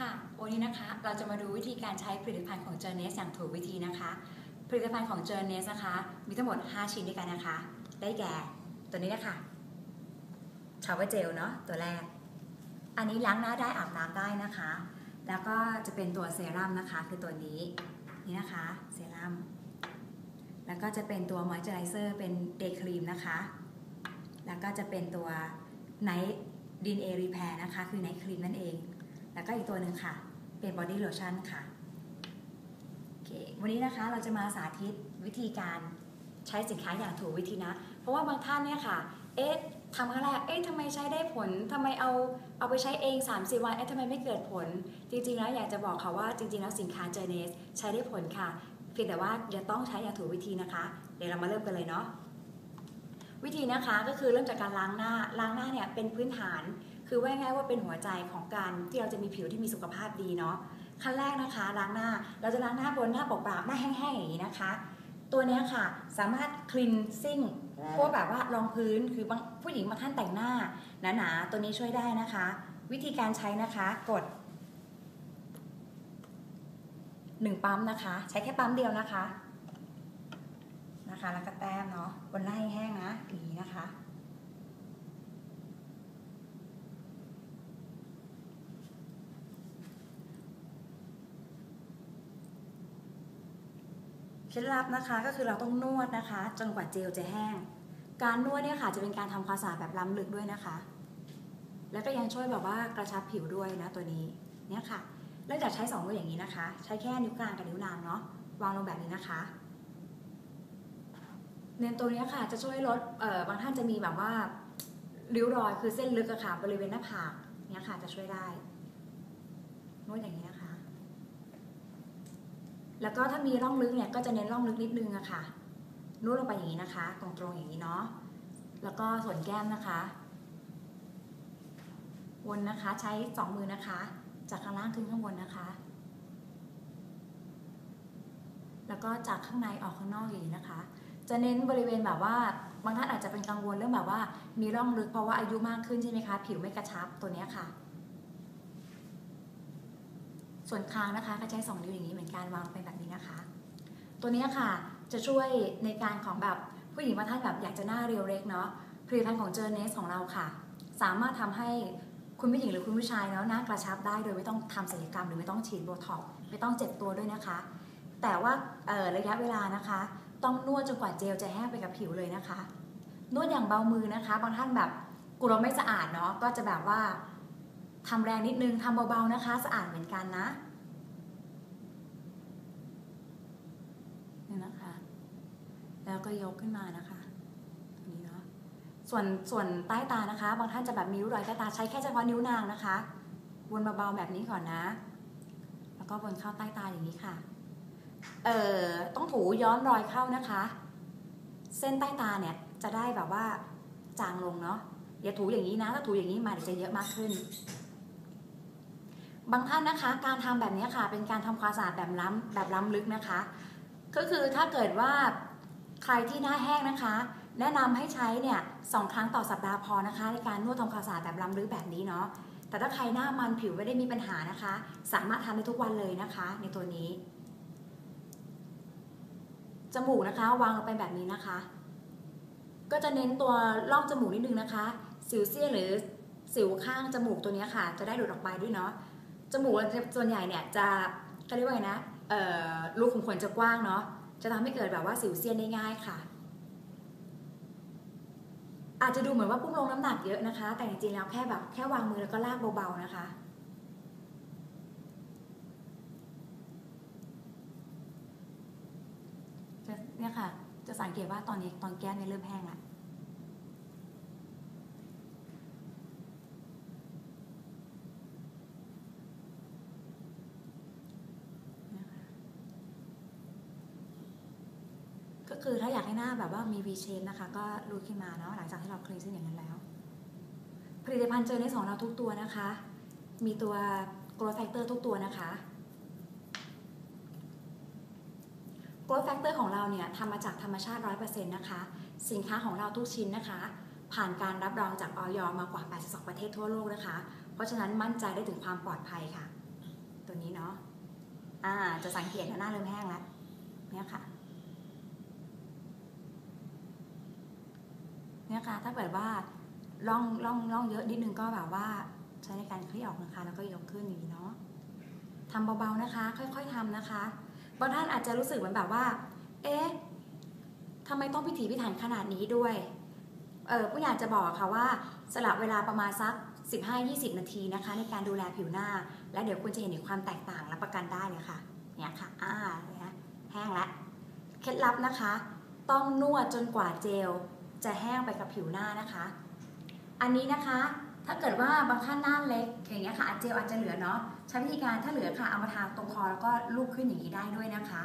ค่ะ วันนี้นะคะเราจะมาดูวิธีการใช้ผลิตภัณฑ์ของ j o u r n e s อย่างถูกวิธีนะคะ ผลิตภัณฑ์ของ j o u r n e s นะคะ มีทั้งหมด 5 ชิ้นด้วยกันนะคะ ได้แก่ตัวนี้นะคะชาวเวเจลเนาะตัวแรก อันนี้ล้างหน้าได้อาบน้ำได้นะคะ แล้วก็จะเป็นตัวเซรั่มนะคะ คือตัวนี้นี่นะคะเซรั่มแล้วก็จะเป็นตัวมอยเจอไรเซอร์เป็นเดย์ครีมนะคะ แล้วก็จะเป็นตัวไนท์ดินเอรีแพร์นะคะ คือไนท์ครีมนั่นเอง แล้วก็อีกตัวหนึ่งค่ะ เป็นบอดี้โลชั่นค่ะโอเควันนี้นะคะเราจะมาสาธิตวิธีการใช้สินค้าอย่างถูกวิธีนะ เพราะว่าบางท่านเนี่ยค่ะ เอ๊ะทำครั้งแรกเอ๊ะทำไมใช้ได้ผลทำไมเอาเอาไปใช้เอง 3 4 วันเอ๊ะทำไมไม่เกิดผล จริงๆแล้วอยากจะบอกค่ะว่าจริงๆแล้วสินค้าเจเนสใช้ได้ผลค่ะ เพียงแต่ว่าอย่าต้องใช้อย่างถูกวิธีนะคะ เดี๋ยวเรามาเริ่มกันเลยเนาะวิธีนะคะก็คือเริ่มจากการล้างหน้าล้างหน้าเนี่ยเป็นพื้นฐาน คือว่าง่ายว่าเป็นหัวใจของการที่เราจะมีผิวที่มีสุขภาพดีเนาะขั้นแรกนะคะ ล้างหน้าเราจะล้างหน้าบนหน้าเปล่าๆหน้าแห้งๆอย่างนี้นะคะ ตัวนี้ค่ะ สามารถคลีนซิ่งพวกแบบว่ารองพื้นคือบางผู้หญิงบางท่านแต่งหน้าหนาๆตัวนี้ช่วยได้นะคะ วิธีการใช้นะคะกดหนึ่งปั๊มนะคะ ใช้แค่ปั๊มเดียวนะคะนะคะ แล้วก็แต้มเนาะบนหน้าแห้งๆนะอย่างนี้นะคะ เคล็ดลับนะคะก็คือเราต้องนวดนะคะ จนกว่าเจลจะแห้ง การนวดเนี่ยค่ะจะเป็นการทำความสะอาดแบบล้ำลึกด้วยนะคะ แล้วก็ยังช่วยแบบว่ากระชับผิวด้วยนะตัวนี้เนี่ยค่ะเริ่มจากใช้2มืออย่างนี้นะคะ ใช้แค่นิ้วกลางกับนิ้วนางเนาะวางลงแบบนี้นะคะเน้นตัวนี้ค่ะจะช่วยลดเอ่อบางท่านจะมีแบบว่าริ้วรอยคือเส้นลึกอะค่ะบริเวณหน้าผากเนี่ยค่ะจะช่วยได้นวดอย่างนี้นะคะ แล้วก็ถ้ามีร่องลึกเนี่ยก็จะเน้นร่องลึกนิดนึงอะค่ะนวดลงไปอย่างนี้นะคะ ตรงๆอย่างนี้เนาะแล้วก็ส่วนแก้มนะคะ วนนะคะใช้สองมือนะคะ จากข้างล่างขึ้นข้างบนนะคะ แล้วก็จากข้างในออกข้างนอกอย่างนี้นะคะ จะเน้นบริเวณแบบว่าบางท่านอาจจะเป็นกังวลเรื่องแบบว่า มีร่องลึกเพราะว่าอายุมากขึ้นใช่ไหมคะ ผิวไม่กระชับตัวนี้ค่ะ ส่วนคางนะคะก็ใช้สองนิ้วอย่างนี้เหมือนกันวางเป็นแบบนี้นะคะ ตัวนี้ค่ะจะช่วยในการของแบบผู้หญิงบางท่านแบบอยากจะหน้าเรียวเล็กเนาะผลิตภัณฑ์ของเจอเนสของเราค่ะ สามารถทำให้คุณผู้หญิงหรือคุณผู้ชายเนาะหน้ากระชับได้โดยไม่ต้องทำศัลยกรรมหรือไม่ต้องฉีดโบท็อกไม่ต้องเจ็บตัวด้วยนะคะ แต่ว่าระยะเวลานะคะ ต้องนวดจนกว่าเจลจะแห้งไปกับผิวเลยนะคะ นวดอย่างเบามือนะคะ บางท่านแบบกลัวไม่สะอาดเนาะก็จะแบบว่าทำแรงนิดนึงทำเบาๆนะคะ สะอาดเหมือนกันนะ นี่นะคะ แล้วก็ยกขึ้นมานะคะนี้เนาะส่วนส่วนใต้ตานะคะ บางท่านจะแบบมีริ้วรอยใต้ตาใช้แค่เฉพาะนิ้วนางนะคะวนเบาๆแบบนี้ก่อนนะ แล้วก็วนเข้าใต้ตาอย่างนี้ค่ะเอ่อต้องถูย้อนรอยเข้านะคะ เส้นใต้ตาเนี่ยจะได้แบบว่าจางลงเนาะอย่าถูอย่างนี้นะ ถ้าถูอย่างนี้มาเดี๋ยวจะเยอะมากขึ้น บางท่านนะคะ การทำแบบนี้ค่ะ เป็นการทำความสะอาดแบบล้ำแบบล้ำลึกนะคะ ก็คือถ้าเกิดว่า ใครที่หน้าแห้งนะคะ แนะนำให้ใช้เนี่ยสองครั้งต่อสัปดาห์พอนะคะ ในการนวดทำความสะอาดแบบล้ำลึกแบบนี้เนาะแต่ถ้าใครหน้ามันผิวไม่ได้มีปัญหานะคะ สามารถทำได้ทุกวันเลยนะคะ ในตัวนี้จมูกนะคะวางลงไปแบบนี้นะคะ ก็จะเน้นตัวร่องจมูกนิดนึงนะคะ สิวเซียหรือสิวข้างจมูกตัวนี้ค่ะ จะได้หลุดออกไปด้วยเนาะจมูกส่วนใหญ่เนี่ยจะเขาเรียกว่าไงนะรูขุมขนจะกว้างเนาะ จะทำให้เกิดแบบว่าสิวเซียนได้ง่ายค่ะ อาจจะดูเหมือนว่าพุ่งลงน้ำหนักเยอะนะคะ แต่จริงๆแล้วแค่แบบแค่วางมือแล้วก็ลากเบาๆนะคะจะเนี่ยค่ะ จะสังเกตว่าตอนนี้ตอนแก้มเนี่ยเริ่มแห้งละนะคะ ก็คือถ้าอยากให้หน้าแบบว่ามี V shape นะคะ ก็รูดขึ้นมาเนาะหลังจากที่เราคลีนเส้นอย่างนั้นแล้ว ผลิตภัณฑ์เจอในของเราทุกตัวนะคะ มีตัว growth factor ทุกตัวนะคะ growth factor ของเราเนี่ยทำมาจากธรรมชาติ 100%นะคะ สินค้าของเราทุกชิ้นนะคะ ผ่านการรับรองจากออยมากว่า 82 ประเทศทั่วโลกนะคะ เพราะฉะนั้นมั่นใจได้ถึงความปลอดภัยค่ะ ตัวนี้เนาะอ่าจะสังเกตว่าหน้าเริ่มแห้งแล้วเนี่ยค่ะ เนี่ยค่ะถ้าเกิดว่าร่องร่องร่องเยอะนิดนึงก็แบบว่าใช้ในการคลี่ออกนะคะ แล้วก็ยกขึ้นอย่างนี้เนาะทำเบาๆนะคะ ค่อยๆทำนะคะบางท่านอาจจะรู้สึกเหมือนแบบว่า เอ๊ะทำไมต้องพิถีพิถันขนาดนี้ด้วย เออผู้อยากจะบอกค่ะว่าสละเวลาประมาณสัก 15-20 นาทีนะคะ ในการดูแลผิวหน้า แล้วเดี๋ยวคุณจะเห็นถึงความแตกต่างรับประกันได้เลยค่ะ เนี่ยค่ะ อ่าเนี่ยแห้งแล้วเคล็ดลับนะคะ ต้องนวดจนกว่าเจล จะแห้งไปกับผิวหน้านะคะ อันนี้นะคะถ้าเกิดว่าบางท่านหน้าเล็กอย่างเงี้ยค่ะเจลอาจจะเหลือเนาะใช้วิธีการถ้าเหลือค่ะเอามาทาตรงคอแล้วก็ลูบขึ้นอย่างนี้ได้ด้วยนะคะ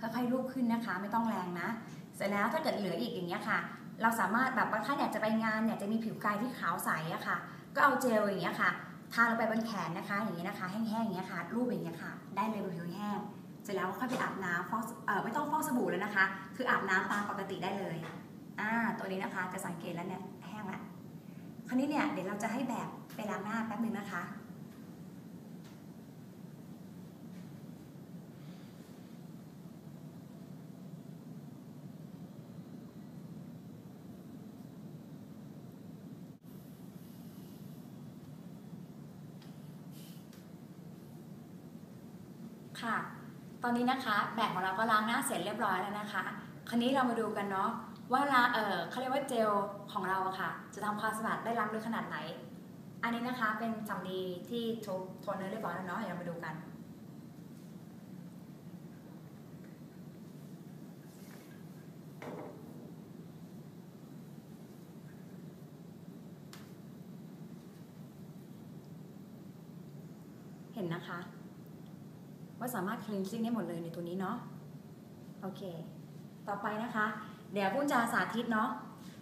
ค่อยๆลูบขึ้นนะคะ ไม่ต้องแรงนะ เสร็จแล้วถ้าเกิดเหลืออีกอย่างเงี้ยค่ะ เราสามารถแบบบางท่านอยากจะไปงานเนี่ยจะมีผิวกายที่ขาวใสอะค่ะ ก็เอาเจลอย่างเงี้ยค่ะทาลงไปบนแขนนะคะ อย่างนี้นะคะแห้งๆอย่างเงี้ยค่ะรูปอย่างเงี้ยค่ะ ได้เลยบนผิวแห้งเสร็จแล้วค่อยไปอาบน้ำฟอกเอ่อไม่ต้องฟอกสบู่แล้วนะคะ คืออาบน้ำตามปกติได้เลย อ่าตัวนี้นะคะจะสังเกตแล้วเนี่ยแห้งละคราวนี้เนี่ยเดี๋ยวเราจะให้แบบไปล้างหน้าแป๊บหนึ่งนะคะค่ะ ตอนนี้นะคะ แบบของเราก็ล้างหน้าเสร็จเรียบร้อยแล้วนะคะ คราวนี้เรามาดูกันเนาะ ว่าลาเออเขาเรียกว่าเจลของเราอะค่ะ จะทำความสะอาดได้ล้างลึกขนาดไหน อันนี้นะคะเป็นสำลีที่ทุบโทนเนอร์เรียบร้อยแล้วเนาะเดี๋ยวมาดูกัน เห็นนะคะ ว่าสามารถ cleansing ได้หมดเลยในตัวนี้เนาะโอเค ต่อไปนะคะ เดี๋ยวปุ้นจะสาธิตเนาะ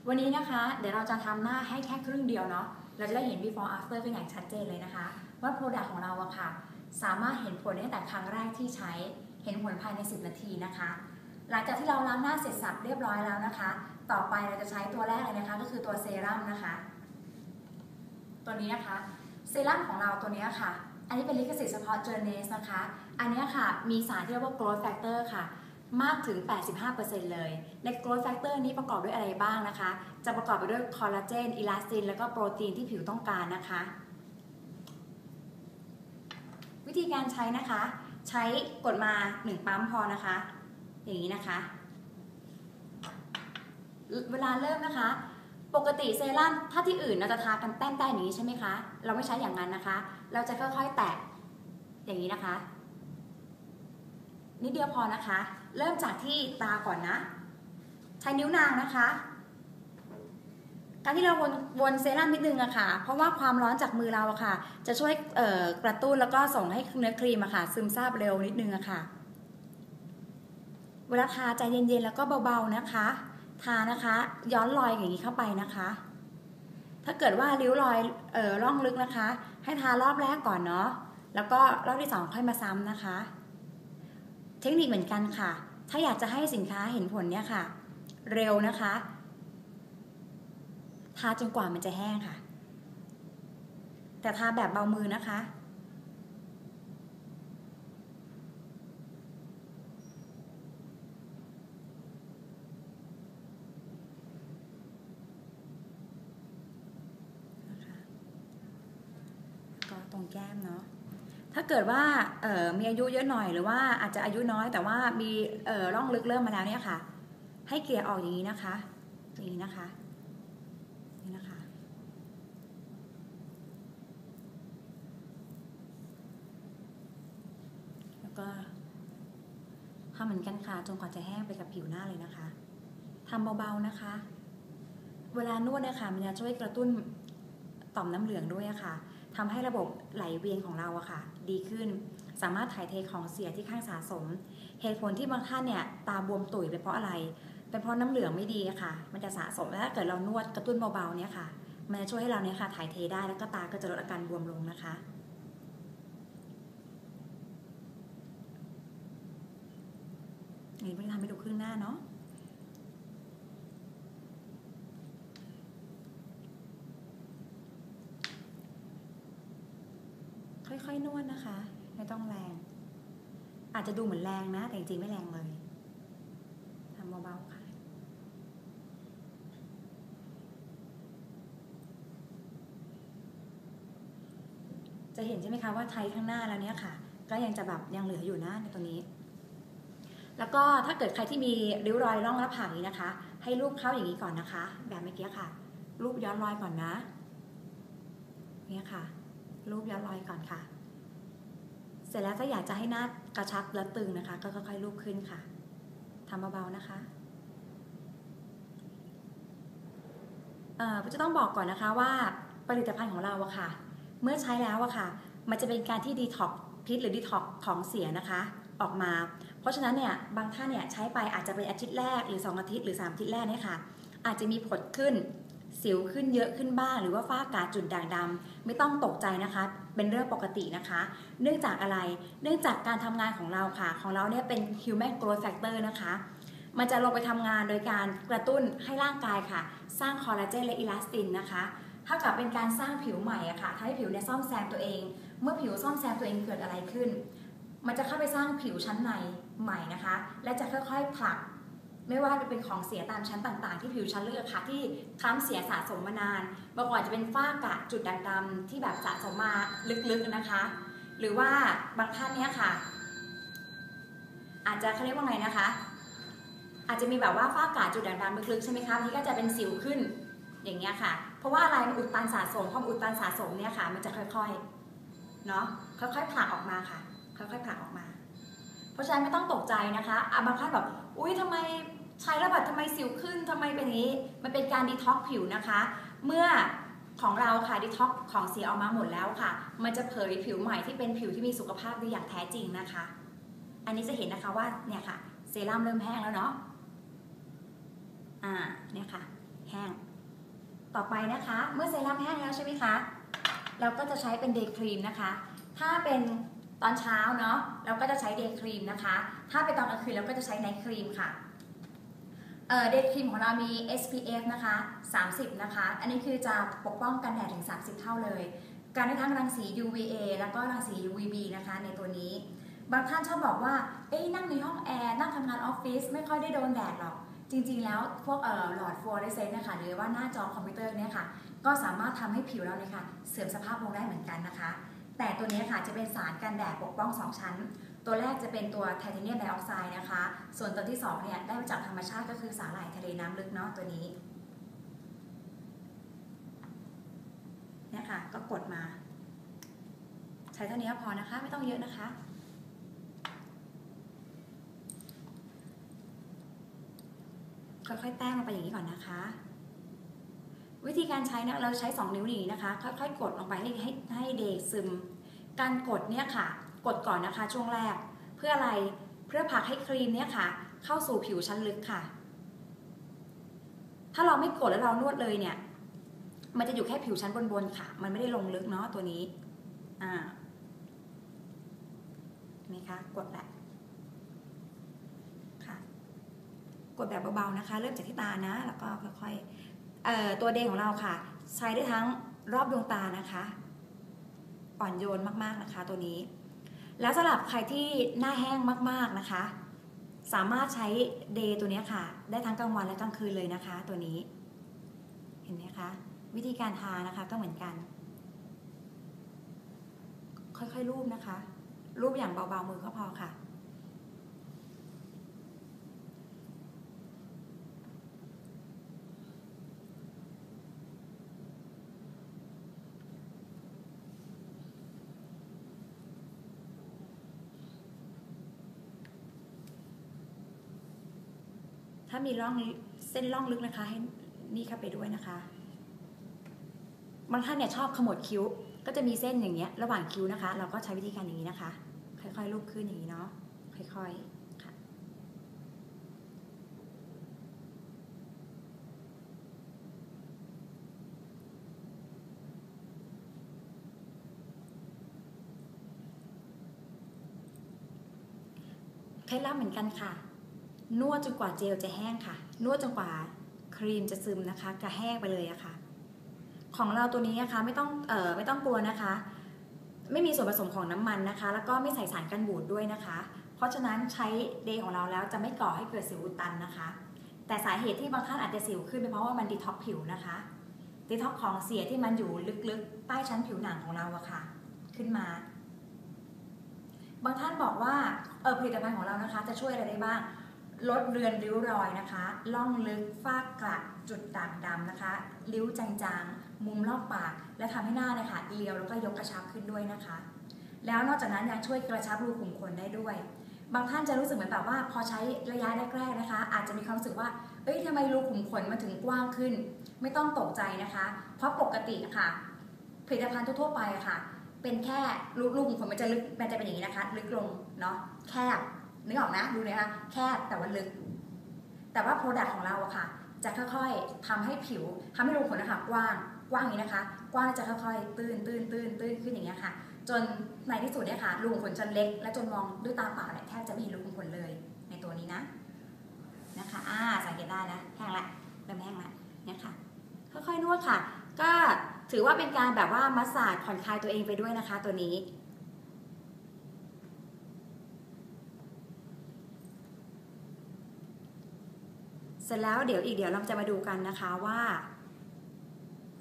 วันนี้นะคะ เดี๋ยวเราจะทำหน้าให้แค่ครึ่งเดียวเนาะ เราจะได้เห็น before after กันอย่างชัดเจนเลยนะคะ ว่า product ของเราอะค่ะ สามารถเห็นผลได้ตั้งแต่ครั้งแรกที่ใช้ เห็นผลภายใน 10 นาทีนะคะ หลังจากที่เราล้างหน้าเสร็จสับเรียบร้อยแล้วนะคะ ต่อไปเราจะใช้ตัวแรกเลยนะคะ ก็คือตัวเซรั่มนะคะ ตัวนี้นะคะ เซรั่มของเราตัวนี้ค่ะ อันนี้เป็นลิขสิทธิ์เฉพาะ Journeys นะคะ อันนี้ค่ะ มีสารที่เรียกว่า growth factor ค่ะ มากถึง 85%เลย ใน growth factor นี้ประกอบด้วยอะไรบ้างนะคะ จะประกอบไปด้วยคอลลาเจน อิลาสติน แล้วก็โปรตีนที่ผิวต้องการนะคะ วิธีการใช้นะคะ ใช้กดมา 1 ปั๊มพอนะคะ อย่างนี้นะคะ เวลาเริ่มนะคะ ปกติเซรั่มถ้าที่อื่นเราจะทากันแต้มๆอย่างนี้ใช่ไหมคะ เราไม่ใช้อย่างนั้นนะคะ เราจะค่อยๆแตะอย่างนี้นะคะ นิดเดียวพอนะคะ เริ่มจากที่ตาก่อนนะ ใช้นิ้วนางนะคะ การที่เราวนวนเซรั่มนิดนึงอะค่ะ เพราะว่าความร้อนจากมือเราอะค่ะ จะช่วยกระตุ้นแล้วก็ส่งให้เนื้อครีมอะค่ะ ซึมซาบเร็วนิดนึงอะค่ะ เวลาทาใจเย็นๆแล้วก็เบาๆนะคะ ทานะคะ ย้อนรอยอย่างนี้เข้าไปนะคะ ถ้าเกิดว่าริ้วรอยเอ่อร่องลึกนะคะ ให้ทารอบแรกก่อนเนาะ แล้วก็รอบที่สองค่อยมาซ้ำนะคะ เทคนิคเหมือนกันค่ะ ถ้าอยากจะให้สินค้าเห็นผลเนี่ยค่ะ เร็วนะคะ ทาจนกว่ามันจะแห้งค่ะ แต่ทาแบบเบามือนะคะ ก็ตรงแก้มเนาะ ถ้าเกิดว่ามีอายุเยอะหน่อยหรือว่าอาจจะอายุน้อย แต่ว่ามีร่องลึกเริ่มมาแล้วเนี่ยค่ะ ให้เกลี่ยออกอย่างนี้นะคะอย่างนี้นะคะนี่นะคะ แล้วก็ทำเหมือนกันค่ะจนกว่าจะแห้งไปกับผิวหน้าเลยนะคะทำเบาๆนะคะ เวลานวดเนี่ยค่ะมันจะช่วยกระตุ้นต่อมน้ำเหลืองด้วยะค่ะทำให้ระบบไหลเวียนของเราอะค่ะ ดีขึ้น สามารถถ่ายเทของเสียที่ข้างสะสม เหตุผลที่บางท่านเนี่ยตาบวมตุ๋ยเป็นเพราะอะไร เป็นเพราะน้ำเหลืองไม่ดีค่ะ มันจะสะสม แล้วถ้าเกิดเรานวดกระตุ้นเบาๆเนี่ยค่ะ มันจะช่วยให้เราเนี่ยค่ะถ่ายเทได้แล้วก็ตาก็จะลดอาการบวมลงนะคะนี่ไม่ได้ทำให้ดูครึ่งหน้าเนาะ ค่อยๆนวดนะคะ ไม่ต้องแรง อาจจะดูเหมือนแรงนะ แต่จริงๆไม่แรงเลยทำเบาๆค่ะจะเห็นใช่ไหมคะว่าไทยข้างหน้าแล้วเนี่ยค่ะ ก็ยังจะแบบยังเหลืออยู่นะในตรงนี้ แล้วก็ถ้าเกิดใครที่มีริ้วรอยร่องหน้าผากนี้นะคะ ให้รูปเข้าอย่างนี้ก่อนนะคะ แบบเมื่อกี้ค่ะ รูปย้อนรอยก่อนนะเนี่ยค่ะ รูปย้อนรอยก่อนค่ะ เสร็จแล้วถ้าอยากจะให้หน้ากระชับและตึงนะคะ ก็ค่อยๆรูปขึ้นค่ะทำเบาๆนะคะเอ่อจะต้องบอกก่อนนะคะว่าผลิตภัณฑ์ของเราอะค่ะ เมื่อใช้แล้วอะค่ะ มันจะเป็นการที่ดีท็อกพิษหรือดีท็อกของเสียนะคะ ออกมา เพราะฉะนั้นเนี่ยบางท่านเนี่ยใช้ไปอาจจะเป็นอาทิตย์แรกหรือ 2 อาทิตย์หรือ 3 อาทิตย์แรกเนี่ยค่ะ อาจจะมีผดขึ้น สิวขึ้นเยอะขึ้นบ้าง หรือว่าฝ้ากาจุดด่างดำไม่ต้องตกใจนะคะ เป็นเรื่องปกตินะคะ เนื่องจากอะไร เนื่องจากการทำงานของเราค่ะ ของเราเนี่ยเป็น human growth factor นะคะ มันจะลงไปทำงานโดยการกระตุ้นให้ร่างกายค่ะ สร้างคอลลาเจนและอิลาสตินนะคะเท่ากับเป็นการสร้างผิวใหม่อะค่ะทำให้ผิวเนี่ยซ่อมแซมตัวเอง เมื่อผิวซ่อมแซมตัวเองเกิดอะไรขึ้น มันจะเข้าไปสร้างผิวชั้นในใหม่นะคะ และจะค่อยๆผลัก ไม่ว่าจะเป็นของเสียตามชั้นต่างๆ ที่ผิวชั้นลึกอะค่ะที่คล้ำเสียสะสมมานานเมื่อก่อนจะเป็นฝ้ากระจุดด่างดำๆที่แบบสะสมมาลึกๆนะคะ หรือว่าบางท่านเนี้ยค่ะ อาจจะเขาเรียกว่าไงนะคะ อาจจะมีแบบว่าฝ้ากระจุดด่างดำลึกๆใช่ไหมคะทีก็จะเป็นสิวขึ้นอย่างเงี้ยค่ะ เพราะว่าอะไรมันอุดตันสะสมความอุดตันสะสมเนี่ยค่ะ มันจะค่อยๆเนาะค่อยๆผลักออกมาค่ะ ค่อยๆผลักออกมา เพราะฉะนั้นไม่ต้องตกใจนะคะอะบางท่านแบบอุ้ยทำไม ใช้แล้วแบบทำไมสิวขึ้นทำไมเป็นอย่างนี้ มันเป็นการดีท็อกผิวนะคะ เมื่อของเราค่ะดีท็อกของเสียออกมาหมดแล้วค่ะ มันจะเผยผิวใหม่ที่เป็นผิวที่มีสุขภาพดีอย่างแท้จริงนะคะ อันนี้จะเห็นนะคะว่าเนี่ยค่ะเซรั่มเริ่มแห้งแล้วเนาะอ่าเนี่ยค่ะแห้ง ต่อไปนะคะ เมื่อเซรั่มแห้งแล้วใช่ไหมคะเราก็จะใช้เป็นเดย์ครีมนะคะ ถ้าเป็นตอนเช้าเนาะเราก็จะใช้เดย์ครีมนะคะ ถ้าเป็นตอนกลางคืนเราก็จะใช้ไนท์ครีมค่ะ เออเดย์ครีมของเรามี SPF นะคะ 30 นะคะ อันนี้คือจะปกป้องกันแดดถึง 30 เท่าเลย การได้ทั้งรังสี UVA แล้วก็รังสี UVB นะคะ ในตัวนี้ บางท่านชอบบอกว่า เอ้ยนั่งในห้องแอร์ นั่งทำงานออฟฟิศไม่ค่อยได้โดนแดดหรอก จริง ๆ แล้วพวกเอ่อหลอดฟลูออเรสเซนต์นะคะ หรือว่าหน้าจอคอมพิวเตอร์เนี่ยค่ะ ก็สามารถทำให้ผิวเราเนี่ยค่ะ เสื่อมสภาพลงได้เหมือนกันนะคะ แต่ตัวนี้ค่ะจะเป็นสารกันแดดปกป้อง 2 ชั้น ตัวแรกจะเป็นตัวไทเทเนียมไดออกไซด์นะคะ ส่วนตัวที่2เนี่ยได้มาจากธรรมชาติก็คือสาหร่ายทะเลน้ำลึกเนาะตัวนี้เนี่ยค่ะก็กดมา ใช้เท่านี้พอนะคะ ไม่ต้องเยอะนะคะ ค่อยๆแต้มลงไปอย่างนี้ก่อนนะคะ วิธีการใช้นะเราใช้ 2 นิ้วนี้นะคะ ค่อยๆ กดลงไปให้ให้ให้เดซึม การกดเนี่ยค่ะ ดก่อนนะคะช่วงแรก เพื่ออะไรเพื่อผลักให้ครีมเนี่ยค่ะ เข้าสู่ผิวชั้นลึกค่ะ ถ้าเราไม่กดแล้วเรานวดเลยเนี่ย มันจะอยู่แค่ผิวชั้นบนๆค่ะ มันไม่ได้ลงลึกเนาะตัวนี้อ่าไหมคะกดแหละค่ะ กดแบบเบาๆนะคะ เริ่มจากที่ตานะ แล้วก็ค่อยๆเอ่อตัวเดย์ของเราค่ะ ใช้ได้ทั้งรอบดวงตานะคะ อ่อนโยนมากๆนะคะตัวนี้ แล้วสำหรับใครที่หน้าแห้งมากๆนะคะ สามารถใช้เดย์ตัวนี้ค่ะ ได้ทั้งกลางวันและกลางคืนเลยนะคะ ตัวนี้ เห็นไหมคะ วิธีการทานะคะก็เหมือนกัน ค่อยๆรูปนะคะ รูปอย่างเบาๆมือก็พอค่ะามีร่องเส้นร่องลึกนะคะ ให้นี่เข้าไปด้วยนะคะบางท่านเนี่ยชอบขมวดคิ้ว ก็จะมีเส้นอย่างเงี้ยระหว่างคิ้วนะคะ เราก็ใช้วิธีการอย่างนี้นะคะ ค่อยๆลูบขึ้นอย่างนี้เนาะค่อยๆค่ะ เคล็ดลับเหมือนกันค่ะ นวดจนกว่าเจลจะแห้งค่ะ นวดจนกว่าครีมจะซึมนะคะกระแห้งไปเลยอะค่ะ ของเราตัวนี้นะคะไม่ต้องเอ่อไม่ต้องกลัวนะคะ ไม่มีส่วนผสมของน้ำมันนะคะ แล้วก็ไม่ใส่สารกันบูดด้วยนะคะ เพราะฉะนั้นใช้เดย์ของเราแล้วจะไม่ก่อให้เกิดสิวอุดตันนะคะ แต่สาเหตุที่บางท่านอาจจะสิวขึ้นเป็นเพราะว่ามันดีท็อกผิวนะคะดีท็อกของเสียที่มันอยู่ลึกๆ ใต้ชั้นผิวหนังของเราอะค่ะ ขึ้นมา บางท่านบอกว่าเออผลิตภัณฑ์ของเรานะคะ จะช่วยอะไรได้บ้าง ลดเรือนริ้วรอยนะคะล่องลึกฝ้ากระจุดด่างดำนะคะ ริ้วจางๆ มุมรอบปาก และทำให้หน้าเนี่ยค่ะเรียวแล้วก็ยกกระชับขึ้นด้วยนะคะ แล้วนอกจากนั้นยังช่วยกระชับรูขุมขนได้ด้วย บางท่านจะรู้สึกเหมือนแบบว่าพอใช้ระยะแรกๆนะคะ อาจจะมีความรู้สึกว่าเอ้ยทำไมรูขุมขนมาถึงกว้างขึ้น ไม่ต้องตกใจนะคะ เพราะปกติค่ะผลิตภัณฑ์ทั่วๆไปะค่ะ เป็นแค่รูรูขุมขนมันจะลึกมันจะเป็นอย่างนี้นะคะ ลึกลงเนาะแคบ นึกออกนะดูนะคะแคบแต่ว่าลึก แต่ว่าโปรดักต์ของเราอะค่ะ จะค่อยๆทำให้ผิวทำให้รูขุมขนนะคะกว้างกว้างอย่างนี้นะคะ กว้างจะค่อยๆตื้นตื้นตื้นตื้นขึ้นอย่างเงี้ยค่ะ จนในที่สุดเนี่ยค่ะรูขุมขนจะเล็ก และจนมองด้วยตาเปล่าเนี่ยแทบจะไม่เห็นรูขุมขนเลย ในตัวนี้นะนะคะอ่าสังเกตได้นะแห้งละเริ่มแห้งละเนี่ยค่ะ ค่อยๆนวดค่ะ ก็ถือว่าเป็นการแบบว่ามัสซาจผ่อนคลายตัวเองไปด้วยนะคะ ตัวนี้ เสร็จแล้วเดี๋ยวอีกเดี๋ยวเราจะมาดูกันนะคะว่า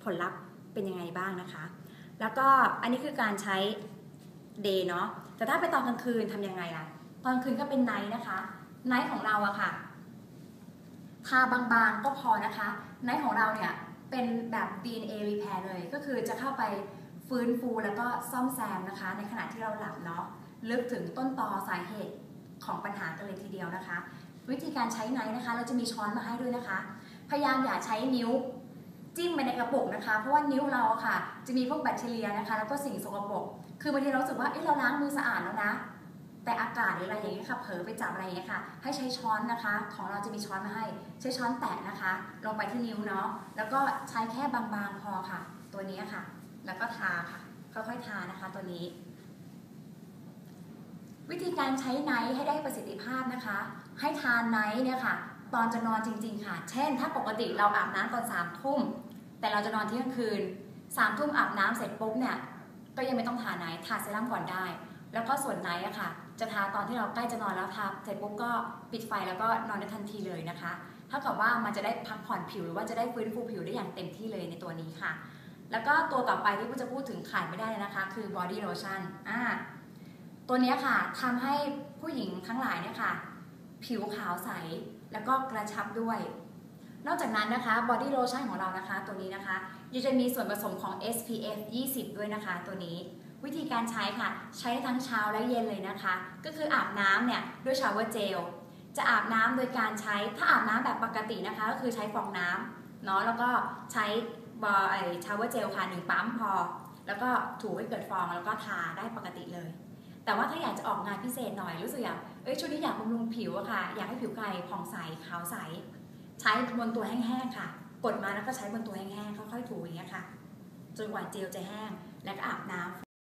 ผลลัพธ์เป็นยังไงบ้างนะคะ แล้วก็อันนี้คือการใช้เดย์เนาะแต่ถ้าเป็นตอนกลางคืนทำยังไงล่ะ ตอนกลางคืนก็เป็นไนท์นะคะไนท์ของเราอะค่ะทาบางๆก็พอนะคะไนท์ของเราเนี่ยเป็นแบบ DNA repair เลย ก็คือจะเข้าไปฟื้นฟูแล้วก็ซ่อมแซมนะคะ ในขณะที่เราหลับเนาะลึกถึงต้นตอสาเหตุของปัญหากันเลยทีเดียวนะคะ วิธีการใช้ไนท์นะคะ เราจะมีช้อนมาให้ด้วยนะคะ พยายามอย่าใช้นิ้วจิ้มไปในกระปุกนะคะ เพราะว่านิ้วเราค่ะ จะมีพวกแบคทีเรียนะคะ แล้วก็สิ่งสกปรก คือบางทีเราสึกว่า เอ้เราล้างมือสะอาดแล้วนะ แต่อากาศหรืออะไรอย่างเงี้ยค่ะ เผลอไปจับอะไรอย่างเงี้ยค่ะ ให้ใช้ช้อนนะคะ ของเราจะมีช้อนมาให้ ใช้ช้อนแตะนะคะ ลงไปที่นิ้วเนาะ แล้วก็ใช้แค่บางๆพอค่ะ ตัวนี้ค่ะ แล้วก็ทาค่ะ ค่อยๆทานะคะ ตัวนี้ วิธีการใช้ไนท์ให้ได้ประสิทธิภาพนะคะ ให้ทานไนท์เนี่ยค่ะ ตอนจะนอนจริง ๆ ค่ะ เช่น ถ้าปกติเราอาบน้ำตอนสามทุ่มแต่เราจะนอนเที่ยงคืนสามทุ่มอาบน้ำเสร็จปุ๊บเนี่ยก็ยังไม่ต้องทาไนท์ทาเซรั่มก่อนได้ แล้วก็ส่วนไนท์อะค่ะ จะทาตอนที่เราใกล้จะนอนแล้วทาเสร็จปุ๊บก็ปิดไฟแล้วก็นอนได้ทันทีเลยนะคะเท่ากับว่ามันจะได้พักผ่อนผิวหรือว่าจะได้ฟื้นฟูผิวได้อย่างเต็มที่เลยในตัวนี้ค่ะ แล้วก็ตัวต่อไปที่พูจะพูดถึงขาดไม่ได้เลยนะคะ คือ body lotion อ่าตัวเนี้ยค่ะทำให้ผู้หญิงทั้งหลายเนี่ยค่ะ ผิวขาวใส แล้วก็กระชับด้วย นอกจากนั้นนะคะ body lotion ของเรานะคะ ตัวนี้นะคะยังจะมีส่วนผสมของ SPF 20 ด้วยนะคะ ตัวนี้วิธีการใช้ค่ะ ใช้ทั้งเช้าและเย็นเลยนะคะ ก็คืออาบน้ำเนี่ยด้วยชาวเวอร์เจลจะอาบน้ำโดยการใช้ถ้าอาบน้ำแบบปกตินะคะ ก็คือใช้ฟองน้ำเนาะแล้วก็ใช้บอไอชาวเวอร์เจลค่ะหนึ่งปั๊มพอ แล้วก็ถูให้เกิดฟองแล้วก็ทาได้ปกติเลย แต่ว่าถ้าอยากจะออกงานพิเศษหน่อยรู้สึกอยากเอ้ยช่วงนี้อยากบำรุงผิวอะค่ะ อยากให้ผิวกายผ่องใสขาวใส ใช้บนตัวแห้งๆค่ะ กดมาแล้วก็ใช้บนตัวแห้งๆค่อยๆถูอย่างเงี้ยค่ะ จนกว่าเจลจะแห้งแล้วก็อาบน้ำ